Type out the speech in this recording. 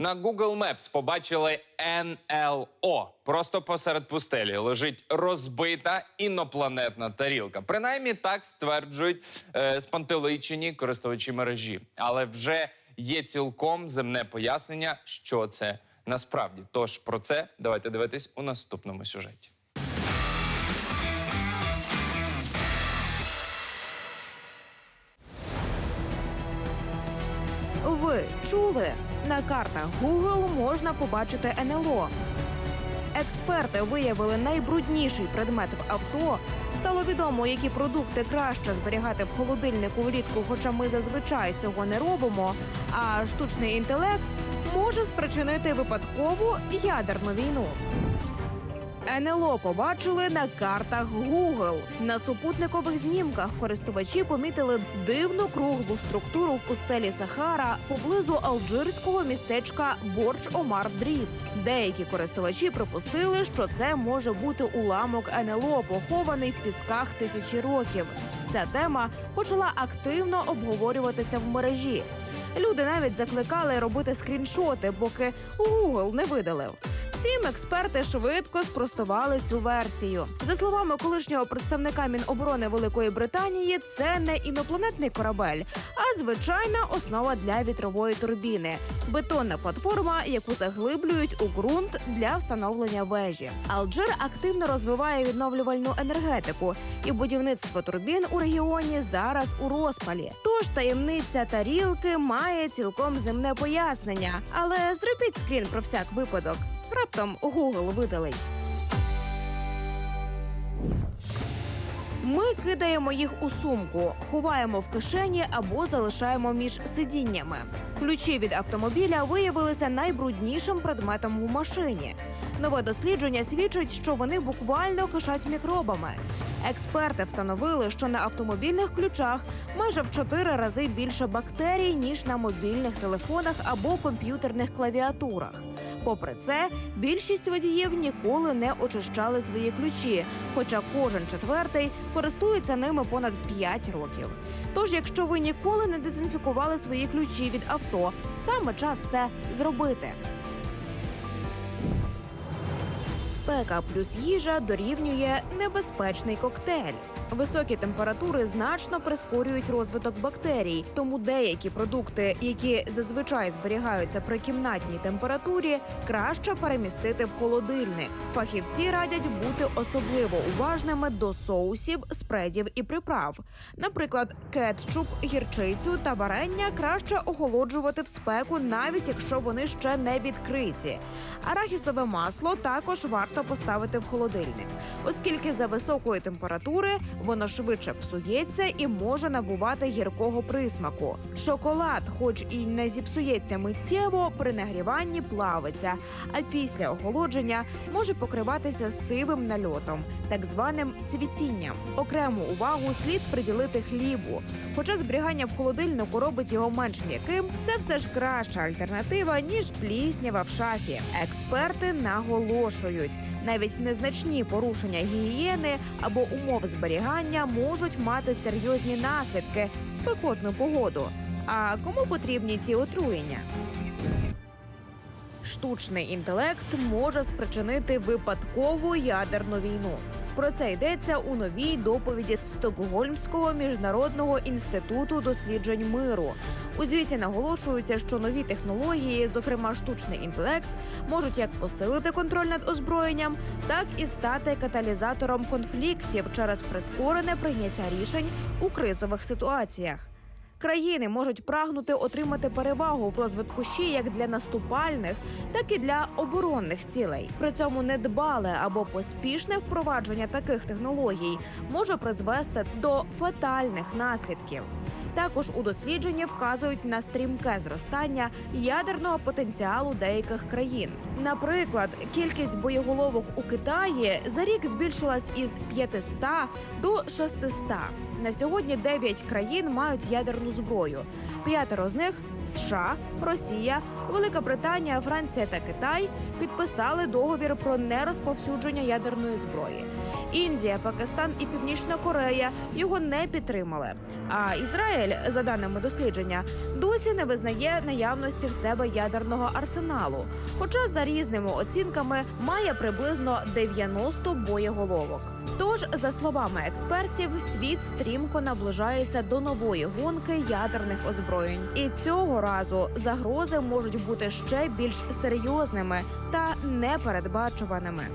На Google Maps побачили НЛО. Просто посеред пустелі лежить розбита інопланетна тарілка. Принаймні так стверджують е, спантеличені користувачі мережі. Але вже є цілком земне пояснення, що це насправді. Тож про це давайте дивитись у наступному сюжеті. Ви чули? На картах Google можна побачити НЛО. Експерти виявили найбрудніший предмет в авто. Стало відомо, які продукти краще зберігати в холодильнику влітку, хоча ми зазвичай цього не робимо. А штучний інтелект може спричинити випадкову ядерну війну. НЛО побачили на картах Google. На супутникових знімках користувачі помітили дивну круглу структуру в пустелі Сахара поблизу алжирського містечка Борч Омар Дріс. Деякі користувачі припустили, що це може бути уламок НЛО, похований в пісках тисячі років. Ця тема почала активно обговорюватися в мережі. Люди навіть закликали робити скріншоти, поки Google не видалив. Втім, експерти швидко спростували цю версію. За словами колишнього представника Міноборони Великої Британії, це не інопланетний корабель, а звичайна основа для вітрової турбіни бетонна платформа, яку заглиблюють у ґрунт для встановлення вежі. Алжир активно розвиває відновлювальну енергетику, і будівництво турбін у регіоні зараз у розпалі. Тож таємниця тарілки має цілком земне пояснення. Але зробіть скрін про всяк випадок. Раптом Google видалить. Ми кидаємо їх у сумку, ховаємо в кишені або залишаємо між сидіннями. Ключі від автомобіля виявилися найбруднішим предметом у машині. Нове дослідження свідчить, що вони буквально кишать мікробами. Експерти встановили, що на автомобільних ключах майже в чотири рази більше бактерій ніж на мобільних телефонах або комп'ютерних клавіатурах. Попри це, більшість водіїв ніколи не очищали свої ключі, хоча кожен четвертий користується ними понад 5 років. Тож, якщо ви ніколи не дезінфікували свої ключі від авто, саме час це зробити. Спека плюс їжа дорівнює небезпечний коктейль. Високі температури значно прискорюють розвиток бактерій, тому деякі продукти, які зазвичай зберігаються при кімнатній температурі, краще перемістити в холодильник. Фахівці радять бути особливо уважними до соусів, спредів і приправ. Наприклад, кетчуп, гірчицю та варення краще охолоджувати в спеку, навіть якщо вони ще не відкриті. Арахісове масло також варто поставити в холодильник, оскільки за високої температури воно швидше псується і може набувати гіркого присмаку. Шоколад, хоч і не зіпсується миттєво, при нагріванні плавиться, а після охолодження може покриватися сивим нальотом, так званим цвітінням. Окрему увагу слід приділити хлібу. Хоча зберігання в холодильнику робить його менш м'яким, це все ж краща альтернатива ніж пліснява в шафі. Експерти наголошують. Навіть незначні порушення гігієни або умов зберігання можуть мати серйозні наслідки в спекотну погоду. А кому потрібні ці отруєння? Штучний інтелект може спричинити випадкову ядерну війну. Про це йдеться у новій доповіді Стокгольмського міжнародного інституту досліджень миру. У звіті наголошується, що нові технології, зокрема штучний інтелект, можуть як посилити контроль над озброєнням, так і стати каталізатором конфліктів через прискорене прийняття рішень у кризових ситуаціях. Країни можуть прагнути отримати перевагу в розвитку ще як для наступальних, так і для оборонних цілей. При цьому недбале або поспішне впровадження таких технологій може призвести до фатальних наслідків. Також у дослідженні вказують на стрімке зростання ядерного потенціалу деяких країн. Наприклад, кількість боєголовок у Китаї за рік збільшилась із 500 до 600. На сьогодні 9 країн мають ядерну зброю. П'ятеро з них США, Росія, Велика Британія, Франція та Китай підписали договір про нерозповсюдження ядерної зброї. Індія, Пакистан і Північна Корея його не підтримали. А Ізраїль, за даними дослідження, досі не визнає наявності в себе ядерного арсеналу. Хоча за різними оцінками має приблизно 90 боєголовок. Тож, за словами експертів, світ стрімко наближається до нової гонки ядерних озброєнь, і цього разу загрози можуть бути ще більш серйозними та непередбачуваними.